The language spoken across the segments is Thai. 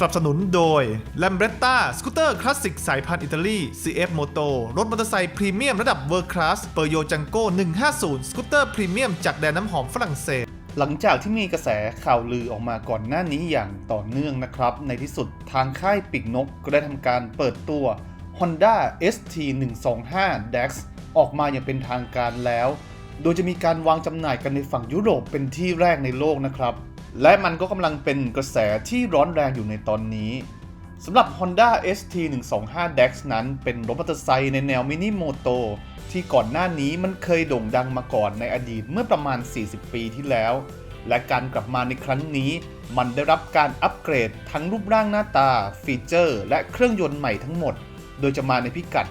สนับสนุนโดย l a m b r e t t a สกูตเตอร์คลาสสิกสายพันธุ์อิตาลี CF Moto รถมอเตอร์ไซค์พรีเมียมระดับเวอร์คลาสเปอร์โยจังโก้150 สกูตเตอร์พรีเมียมจากแดนน้ำหอมฝรั่งเศสหลังจากที่มีกระแสข่าวลือออกมาก่อนหน้านี้อย่างต่อเนื่องนะครับ ในที่สุดทางค่ายปีกนกก็ได้ทำการเปิดตัว Honda ST 125 DAX ออกมาอย่างเป็นทางการแล้ว โดยจะมีการวางจำหน่ายกันในฝั่งยุโรปเป็นที่แรกในโลกนะครับ และมันก็กำลังเป็นกระแสที่ร้อนแรงอยู่ในตอนนี้สำหรับ Honda ST 125 DAX นั้นเป็นรถมอเตอร์ไซค์ในแนวมินิโมโตที่ก่อนหน้านี้มันเคยโด่งดังมาก่อนในอดีตเมื่อประมาณ 40 ปีที่แล้ว และการกลับมาในครั้งนี้ มันได้รับการอัปเกรดทั้งรูปร่างหน้าตา ฟีเจอร์ และเครื่องยนต์ใหม่ทั้งหมด โดยจะมาในพิกัด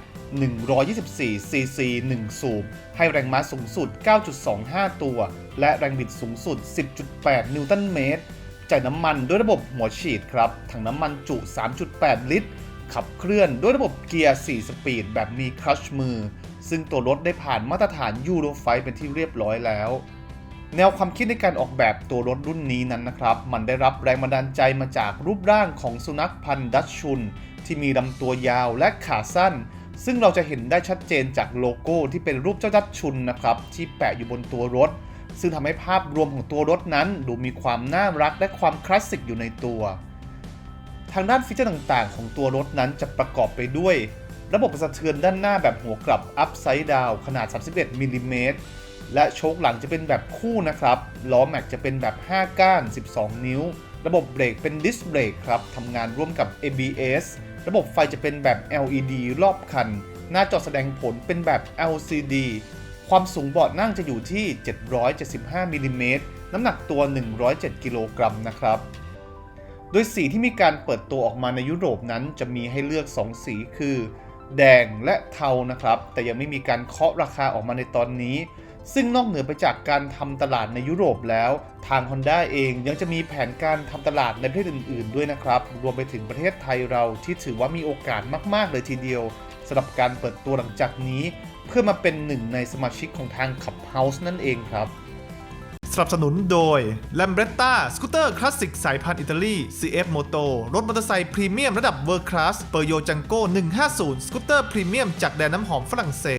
124 cc 1 สูบ ให้แรงม้าสูงสุด 9.25 ตัว และแรงบิดสูงสุด 10.8 นิวตันเมตร จ่ายน้ำมันด้วยระบบหัวฉีดครับ ถังน้ำมันจุ 3.8 ลิตร ขับเคลื่อนด้วยระบบเกียร์ 4 สปีด แบบมีคลัชมือ ซึ่งตัวรถได้ผ่านมาตรฐานยูโรไฟเป็นที่เรียบร้อยแล้ว แนวความคิดในการออกแบบตัวรถรุ่นนี้นั้นนะครับ มันได้รับแรงบันดาลใจมาจากรูปร่างของสุนัขพันธุ์ดัชชุน ที่มีลำตัวยาวและขาสั้น ซึ่งเราจะเห็นได้ชัดเจนจากโลโก้ที่เป็นรูปเจ้าดัชชุนนะครับที่แปะอยู่บนตัวรถ ซึ่งทำให้ภาพรวมของตัวรถนั้น ดูมีความน่ารักและความคลาสสิกอยู่ในตัว ทางด้านฟีเจอร์ต่างๆ ของตัวรถนั้นจะประกอบไปด้วย ระบบสะเทือนด้านหน้าแบบหัวกลับ Upside Down ขนาด 31มิลลิเมตรและโชคหลังจะเป็นแบบคู่นะครับ ล้อแม็กจะเป็นแบบ 5 ก้าน 12 นิ้ว ระบบเบรกเป็นดิสเบรกครับ ทำงานร่วมกับ ABS ระบบไฟจะเป็นแบบ LED รอบคัน หน้าจอแสดงผลเป็นแบบ LCD ความสูงเบาะนั่งจะอยู่ที่ 775มิลลิเมตรน้ำหนักตัว 107 กิโลกรัมนะครับ โดยสีที่มีการเปิดตัวออกมาในยุโรปนั้นจะมีให้เลือก 2 สีคือ แดงและเทานะครับ แต่ยังไม่มีการเคาะราคาออกมาในตอนนี้ ซึ่งนอกเหนือไปจากการทำตลาดในยุโรปแล้ว ทาง Honda เองยังจะมีแผนการทำตลาดในประเทศอื่น ๆ ด้วยนะครับ รวมไปถึงประเทศไทยเราที่ถือว่ามีโอกาสมาก ๆ เลยทีเดียวสำหรับการเปิดตัวหลังจากนี้ เพื่อมาเป็นหนึ่งในสมาชิกของทาง Clubhouse นั่นเองครับสนับสนุนโดย l a m b r e t t a สกูตเตอร์คลาสสิกสายพันธุ์อิตาลี CF Moto รถมอเตอร์ไซค์พรีเมียมระดับเวอร์คลาสเปอร์โยจังโก้150 สกูตเตอร์พรีเมียมจากแดนน้ำหอมฝรั่งเศส